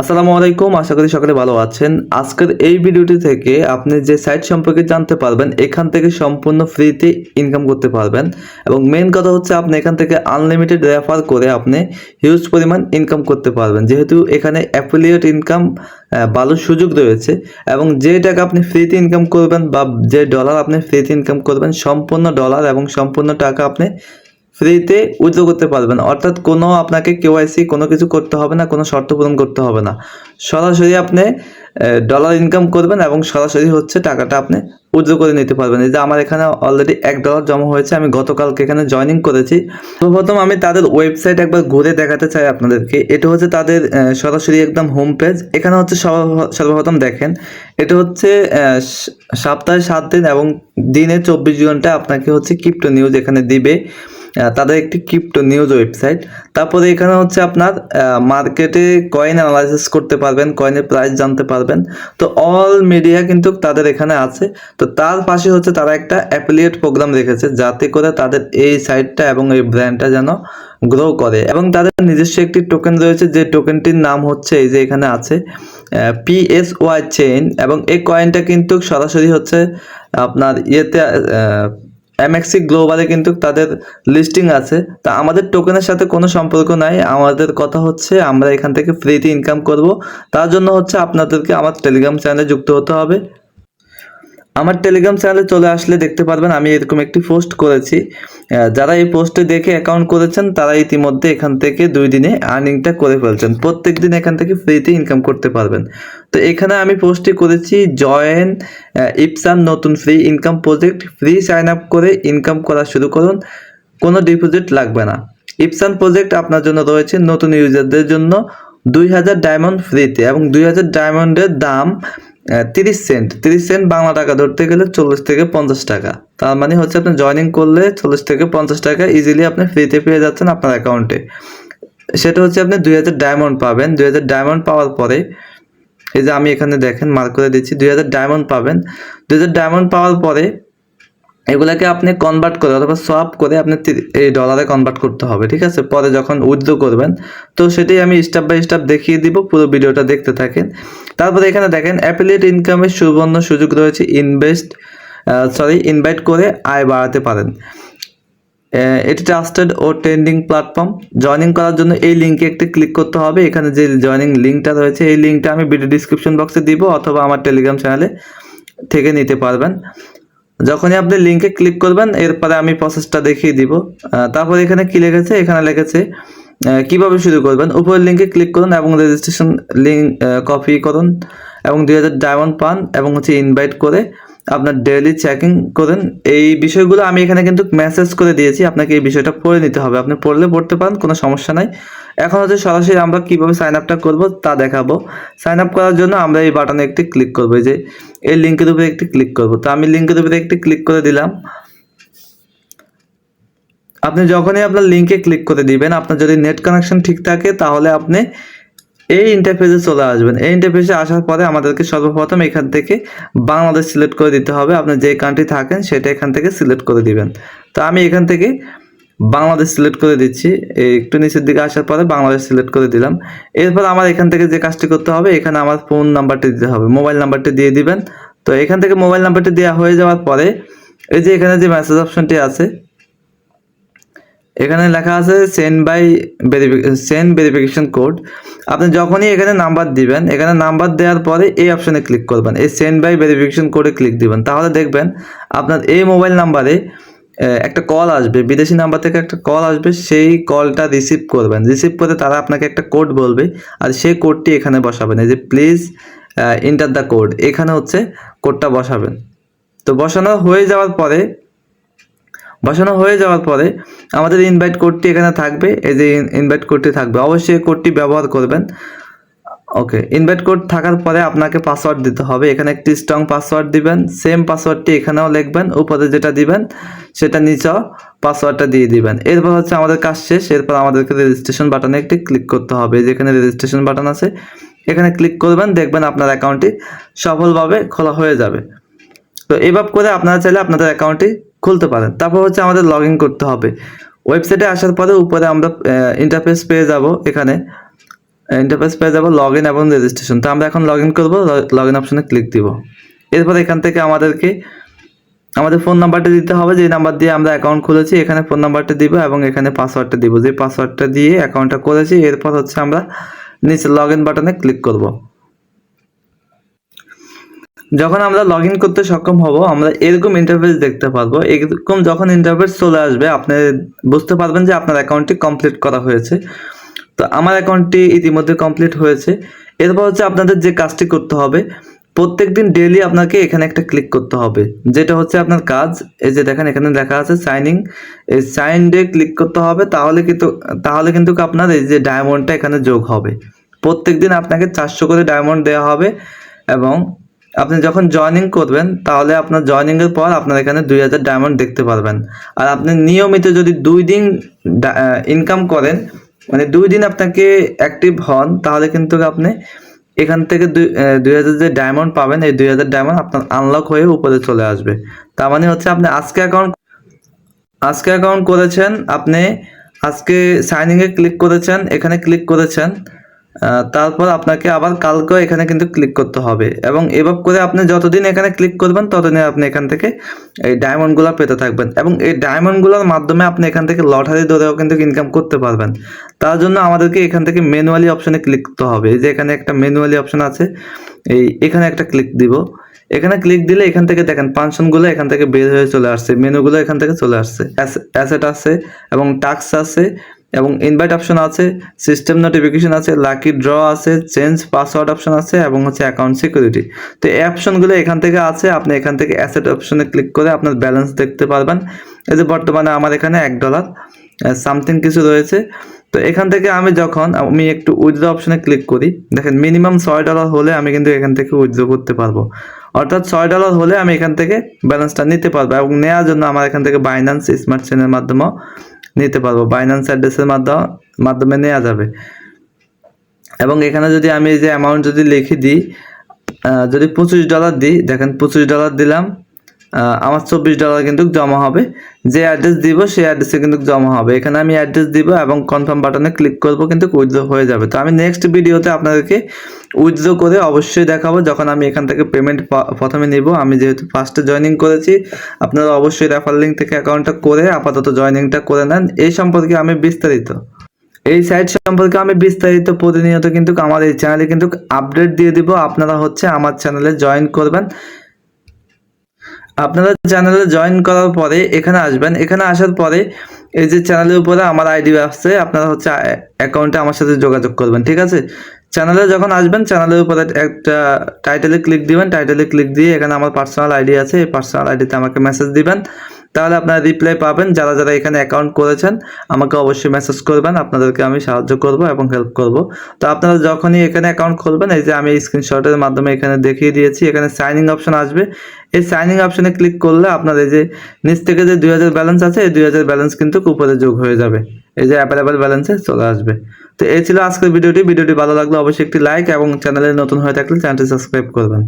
আসসালামু আলাইকুম, আশা করি সকলে ভালো আছেন। আজকের এই ভিডিওটি থেকে আপনি যে সাইট সম্পর্কে জানতে পারবেন, এখান থেকে সম্পূর্ণ ফ্রিতে ইনকাম করতে পারবেন। এবং মেন কথা হচ্ছে আপনি এখান থেকে আনলিমিটেড রেফার করে আপনি হিউজ পরিমাণ ইনকাম করতে পারবেন। যেহেতু এখানে অ্যাফিলিয়েট ইনকাম ভালো সুযোগ রয়েছে এবং যে টাকা আপনি ফ্রিতে ইনকাম করবেন বা যে ডলার আপনি ফ্রিতে ইনকাম করবেন, সম্পূর্ণ ডলার এবং সম্পূর্ণ টাকা আপনি ফ্রিতে উইথড্র করতে পারবেন অর্থাৎ কোনো আপনাকে কেওয়াইসি কোনো কিছু করতে হবে না, কোনো শর্ত পূরণ করতে হবে না। সরাসরি আপনি ডলার ইনকাম করবেন এবং সরাসরি হচ্ছে টাকাটা আপনি উইথড্র করে নিতে পারবেন। এই যে আমার এখানে অলরেডি এক ডলার জমা হয়েছে, আমি গতকালকে এখানে জয়েনিং করেছি। প্রথম আমি তাদের ওয়েবসাইট একবার ঘুরে দেখাতে চাই আপনাদেরকে। এটা হচ্ছে তাদের সরাসরি একদম হোম পেজ এখানে হচ্ছে সর্ব- সর্বপ্রথম দেখেন, এটা হচ্ছে সপ্তাহে সাত দিন এবং দিনে চব্বিশ ঘণ্টা আপনাকে হচ্ছে ক্রিপ্টো নিউজ এখানে দিবে। তাদের একটি ক্রিপ্টো নিউজ ওয়েবসাইট তারপরে এখানে হচ্ছে আপনার মার্কেটে কয়েন অ্যানালাইসিস করতে পারবেন কয়েনের প্রাইস জানতে পারবেন। তো অল মিডিয়া কিন্তু তাদের এখানে আছে। তো তার পাশে হচ্ছে তারা একটা অ্যাফিলিয়েট প্রোগ্রাম রেখেছে, যাতে করে তাদের এই সাইটটা এবং এই ব্র্যান্ডটা যেন গ্রো করে। এবং তাদের নিজস্ব একটি টোকেন রয়েছে, যে টোকেনটির নাম হচ্ছে এই যে এখানে আছে পিএস ওয়াই চেইন এবং এই কয়েনটা কিন্তু সরাসরি হচ্ছে আপনার ইয়েতে এমএক্সি গ্লোবালে কিন্তু তাদের লিস্টিং আছে। তা আমাদের টোকেনের সাথে কোনো সম্পর্ক নাই। আমাদের কথা হচ্ছে আমরা এখান থেকে ফ্রিতে ইনকাম করব। তার জন্য হচ্ছে আপনাদেরকে আমার টেলিগ্রাম চ্যানেলে যুক্ত হতে হবে। আমার টেলিগ্রাম চ্যানেলে চলে আসলে দেখতে পারবেন, আমি এরকম একটি পোস্ট করেছি। যারা এই পোস্টে দেখে অ্যাকাউন্ট করেছেন, তারা ইতিমধ্যে এখান থেকে দুই দিনে আর্নিংটা করে ফেলছেন। প্রত্যেক দিন এখান থেকে ফ্রিতে ইনকাম করতে পারবেন। তো এখানে আমি পোস্টটি করেছি জয়েন ইপসাম নতুন free income project free sign up করে ইনকাম করা শুরু করুন, কোনো ডিপোজিট লাগবে না। ইপসান প্রজেক্ট আপনার জন্য রয়েছে নতুন ইউজারদের জন্য দুই হাজার ডায়মন্ড ফ্রিতে এবং দুই হাজার ডায়মন্ডের দাম তিরিশ সেন্ট। তিরিশ সেন্ট বাংলা টাকা ধরতে গেলে চল্লিশ থেকে পঞ্চাশ টাকা। তার মানে হচ্ছে আপনি জয়েনিং করলে চল্লিশ থেকে পঞ্চাশ টাকা ইজিলি আপনি ফ্রিতে পেয়ে যাচ্ছেন আপনার অ্যাকাউন্টে সেটা হচ্ছে আপনি দুই হাজার ডায়মন্ড পাবেন। দুই হাজার ডায়মন্ড পাওয়ার পরে, এই যে আমি এখানে দেখেন মার্ক করে দিচ্ছি, দুই হাজার ডায়মন্ড পাবেন। দুই হাজার ডায়মন্ড পাওয়ার পরে এগুলাকে আপনি কনভার্ট করে অথবা সোয়াপ করে আপনি এই ডলারে কনভার্ট করতে হবে, ঠিক আছে? পরে যখন উইথড্র করবেন, তো সেটাই আমি স্টেপ বাই স্টেপ দেখিয়ে দিব, পুরো ভিডিওটা দেখতে থাকেন। তারপরে এখানে দেখেন অ্যাফিলিয়েট ইনকামের সুবর্ণ সুযোগ রয়েছে ইনভেস্ট সরি ইনভাইট করে আয় বাড়াতে পারেন। এটি ট্রাস্টেড ও ট্রেন্ডিং প্ল্যাটফর্ম জয়েনিং করার জন্য এই লিঙ্কে একটি ক্লিক করতে হবে। এখানে যে জয়েনিং লিঙ্কটা রয়েছে, এই লিঙ্কটা আমি ভিডিও ডিসক্রিপশন বক্সে দিব, অথবা আমার টেলিগ্রাম চ্যানেলে থেকে নিতে পারবেন। যখনই আপনি লিঙ্কে ক্লিক করবেন, এরপরে আমি প্রসেসটা দেখিয়ে দিব। তারপর এখানে কি লেগেছে? এখানে লেগেছে কীভাবে শুরু করবেন? উপরের লিঙ্কে ক্লিক করুন এবং রেজিস্ট্রেশন লিঙ্ক কপি করুন এবং দুই হাজার ডায়মন্ড পান এবং হচ্ছে ইনভাইট করে আপনার ডেইলি চেকিং করেন। এই বিষয়গুলো আমি এখানে কিন্তু মেসেজ করে দিয়েছি, আপনাকে এই বিষয়টা পড়ে নিতে হবে। আপনি পড়লে পড়তে পারেন, কোনো সমস্যা নাই। এখন হচ্ছে সরাসরি আমরা কীভাবে সাইন আপটা করব তা দেখাবো। সাইন আপ করার জন্য আমরা এই বাটনে একটি ক্লিক করব যে এই লিঙ্কের উপরে একটি ক্লিক করব। তো আমি লিঙ্কের উপরে একটি ক্লিক করে দিলাম। আপনি যখনই আপনার লিঙ্কে ক্লিক করে দিবেন, আপনার যদি নেট কানেকশন ঠিক থাকে, তাহলে আপনি এই ইন্টারফেসে চলে আসবেন। এই ইন্টারফেসে আসার পরে আমাদেরকে সর্বপ্রথম এখান থেকে বাংলাদেশ সিলেক্ট করে দিতে হবে। আপনি যে কান্ট্রি থাকেন, সেটা এখান থেকে সিলেক্ট করে দিবেন। তো আমি এখান থেকে বাংলাদেশ সিলেক্ট করে দিচ্ছি। একটু নিচের দিকে আসার পরে বাংলাদেশ সিলেক্ট করে দিলাম। এরপর আমার এখান থেকে যে কাজটি করতে হবে, এখানে আমার ফোন নাম্বারটি দিতে হবে। মোবাইল নাম্বারটি দিয়ে দিবেন। তো এখান থেকে মোবাইল নাম্বারটি দেওয়া হয়ে যাওয়ার পরে, এই যে এখানে যে মেসেজ অপশনটি আছে এখানে লেখা আছে send by send verification code আপনি যখনই এখানে নাম্বার দিবেন, এখানে নাম্বার দেওয়ার পরে এই অপশনে ক্লিক করবেন। এই সেন্ড বাই ভেরিফিকেশন কোডে ক্লিক দিবেন। তাহলে দেখবেন আপনার এই মোবাইল নাম্বারে একটা কল আসবে। বিদেশি নাম্বার থেকে একটা কল আসবে। সেই কলটা রিসিভ করবেন। রিসিভ করে তারা আপনাকে একটা কোড বলবে আর সেই কোডটি এখানে বসাবেন। এই যে প্লিজ ইন্টার দ্য কোড এখানে হচ্ছে কোডটা বসাবেন। তো বসানো হয়ে যাওয়ার পরে বসানো হয়ে যাওয়ার পরে আমাদের ইনভাইট কোডটি এখানে থাকবে। এই যে ইনভাইট কোডটি থাকবে। অবশ্যই কোডটি ব্যবহার করবেন। ওকে ইনভাইট কোড থাকার পরে আপনাকে পাসওয়ার্ড দিতে হবে। এখানে একটি স্ট্রং পাসওয়ার্ড দিবেন। সেম পাসওয়ার্ডটি এখানেও লিখবেন। উপরে যেটা দিবেন, সেটা নিচেও পাসওয়ার্ডটা দিয়ে দিবেন। এরপর হচ্ছে আমাদের কাজ শেষ। এরপর আমাদেরকে রেজিস্ট্রেশন বাটনে একটি ক্লিক করতে হবে। যেখানে রেজিস্ট্রেশন বাটন আছে, এখানে ক্লিক করবেন। দেখবেন আপনার অ্যাকাউন্টটি সফলভাবে খোলা হয়ে যাবে। তো এভাবে করে আপনারা চাইলে আপনাদের অ্যাকাউন্টটি খুলতে পারেন। তারপর হচ্ছে আমাদের লগ করতে হবে। ওয়েবসাইটে আসার পরে উপরে আমরা ইন্টারফেস পেয়ে যাব এখানে। ইন্টারফেস পেয়ে যাব লগ ইন এবং রেজিস্ট্রেশন তো আমরা এখন লগ ইন করব লগ ইন অপশনে ক্লিক দিব। এরপর এখান থেকে আমাদেরকে, আমাদের ফোন নাম্বারটা দিতে হবে। যে নাম্বার দিয়ে আমরা অ্যাকাউন্ট খুলেছি, এখানে ফোন নাম্বারটা দিব এবং এখানে পাসওয়ার্ডটা দিব। যে পাসওয়ার্ডটা দিয়ে অ্যাকাউন্টটা করেছি, এরপর হচ্ছে আমরা নিচে লগ ইন বাটনে ক্লিক করব। যখন আমরা লগ ইন করতে সক্ষম হব, আমরা এরকম ইন্টারফেস দেখতে পারব। এরকম যখন ইন্টারফেস চলে আসবে, আপনি বুঝতে পারবেন যে আপনার অ্যাকাউন্টটি কমপ্লিট করা হয়েছে। তো আমার অ্যাকাউন্টটি ইতিমধ্যে কমপ্লিট হয়েছে। এরপর হচ্ছে আপনাদের যে কাজটি করতে হবে প্রত্যেক দিন ডেলি আপনাকে এখানে একটা ক্লিক করতে হবে। যেটা হচ্ছে আপনার কাজ। এই যে দেখেন, এখানে লেখা আছে সাইনিং এই সাইন ডে ক্লিক করতে হবে, তাহলে কিন্তু তাহলে কিন্তু আপনার এই যে ডায়মন্ডটা এখানে যোগ হবে। প্রত্যেক দিন আপনাকে চারশো করে ডায়মন্ড দেওয়া হবে এবং আপনি যখন জয়েনিং করবেন, তাহলে আপনার জয়েনিংয়ের পর আপনার এখানে দুই হাজার ডায়মন্ড দেখতে পারবেন। আর আপনি নিয়মিত যদি দুই দিন ইনকাম করেন মানে দুই দিন আপনাকে অ্যাক্টিভ হন, তাহলে কিন্তু আপনি এখান থেকে দুই হাজার যে ডায়মন্ড পাবেন, এই দুই হাজার ডায়মন্ড আপনার আনলক হয়ে উপরে চলে আসবে। তার মানে হচ্ছে আপনি আজকে অ্যাকাউন্ট আজকে অ্যাকাউন্ট করেছেন, আপনি আজকে সাইনিংয়ে ক্লিক করেছেন, এখানে ক্লিক করেছেন তারপর আপনাকে আবার কালকেও এখানে কিন্তু ক্লিক করতে হবে। এবং এভাবে করে আপনি যতদিন এখানে ক্লিক করবেন, ততদিন আপনি এখান থেকে এই ডায়মন্ডগুলো পেতে থাকবেন। এবং এই ডায়মন্ডগুলোর মাধ্যমে আপনি এখান থেকে লটারি ধরেও কিন্তু ইনকাম করতে পারবেন। তার জন্য আমাদেরকে এখান থেকে ম্যানুয়ালি অপশনে ক্লিক করতে হবে। এই যে এখানে একটা ম্যানুয়ালি অপশন আছে, এই এখানে একটা ক্লিক দিব। এখানে ক্লিক দিলে এখান থেকে দেখেন পানশনগুলো এখান থেকে বের হয়ে চলে আসছে মেনুগুলো এখান থেকে চলে আসছে। অ্যাসেট আছে এবং টাক্স আছে এবং ইনভাইট অপশন আছে সিস্টেম নোটিফিকেশন আছে লাকি ড্র আছে চেঞ্জ পাসওয়ার্ড অপশন আছে এবং হচ্ছে অ্যাকাউন্ট সিকিউরিটি তো এই অপশনগুলো এখান থেকে আছে, আপনি এখান থেকে অ্যাসেট অপশনে ক্লিক করে আপনার ব্যালেন্স দেখতে পারবেন। এই যে বর্তমানে আমার এখানে এক ডলার সামথিং কিছু রয়েছে। তো এখান থেকে আমি যখন, আমি একটু উইথড্র অপশনে ক্লিক করি, দেখেন মিনিমাম ছয় ডলার হলে আমি কিন্তু এখান থেকে উইথড্র করতে পারব। অর্থাৎ ছয় ডলার হলে আমি এখান থেকে ব্যালেন্সটা নিতে পারব এবং নেওয়ার জন্য আমার এখান থেকে বাইন্যান্স স্মার্ট চেনের মাধ্যমেও নিতে পারব। বাইন্যান্স অ্যাড্রেসের মাধ্যমে মাধ্যমে নেওয়া যাবে। এবং এখানে যদি আমি যে অ্যামাউন্ট যদি লিখে দিই যদি পঁচিশ ডলার দিই, দেখেন পঁচিশ ডলার দিলাম। আমার চব্বিশ ডলার কিন্তু জমা হবে। যে অ্যাড্রেস দিব, সেই অ্যাড্রেসে কিন্তু জমা হবে। এখানে আমি অ্যাড্রেস দিব এবং কনফার্ম বাটনে ক্লিক করব, কিন্তু উইথড্র হয়ে যাবে। তো আমি নেক্সট ভিডিওতে আপনাদেরকে উইথড্র করে অবশ্যই দেখাবো। যখন আমি এখান থেকে পেমেন্ট প্রথমে নিব, আমি যেহেতু ফার্স্টে জয়েনিং করেছি, আপনারা অবশ্যই রেফার লিঙ্ক থেকে অ্যাকাউন্টটা করে আপাতত জয়েনিংটা করে নেন। এই সম্পর্কে আমি বিস্তারিত। এই সাইট সম্পর্কে আমি বিস্তারিত প্রতিনিয়ত কিন্তু আমার এই চ্যানেলে কিন্তু আপডেট দিয়ে দিব। আপনারা হচ্ছে আমার চ্যানেলে জয়েন করবেন। আপনারা চ্যানেলে জয়েন করার পরে এখানে আসবেন। এখানে আসার পরে এই যে চ্যানেলের উপরে আমার আইডি আসছে আপনারা হচ্ছে অ্যাকাউন্টে আমার সাথে যোগাযোগ করবেন, ঠিক আছে? চ্যানেলে যখন আসবেন চ্যানেলের উপরে একটা টাইটেলে ক্লিক দিবেন। টাইটেলে ক্লিক দিয়ে এখানে আমার পার্সোনাল আইডি আছে, এই পার্সোনাল আইডিতে আমাকে মেসেজ দিবেন। তাহলে আপনারা রিপ্লাই পাবেন। যারা যারা এখানে অ্যাকাউন্ট করেছেন, আমাকে অবশ্যই মেসেজ করবেন। আপনাদেরকে আমি সাহায্য করব এবং হেল্প করব। তো আপনারা যখনই এখানে অ্যাকাউন্ট খুলবেন, এই যে আমি স্ক্রিনশটের মাধ্যমে এখানে দেখিয়ে দিয়েছি, এখানে সাইনিং অপশন আসবে। এই সাইনিং অপশনে ক্লিক করলে আপনার এই যে নিচ থেকে যে দুই হাজার ব্যালেন্স আছে, এই দুই হাজার ব্যালেন্স কিন্তু উপরে যোগ হয়ে যাবে। এই যে অ্যাভেলেবেল ব্যালেন্সে চলে আসবে। তো এই ছিল আজকের ভিডিওটি। ভিডিওটি ভালো লাগলে অবশ্যই একটি লাইক এবং চ্যানেলে নতুন হয়ে থাকলে চ্যানেলটি সাবস্ক্রাইব করবেন।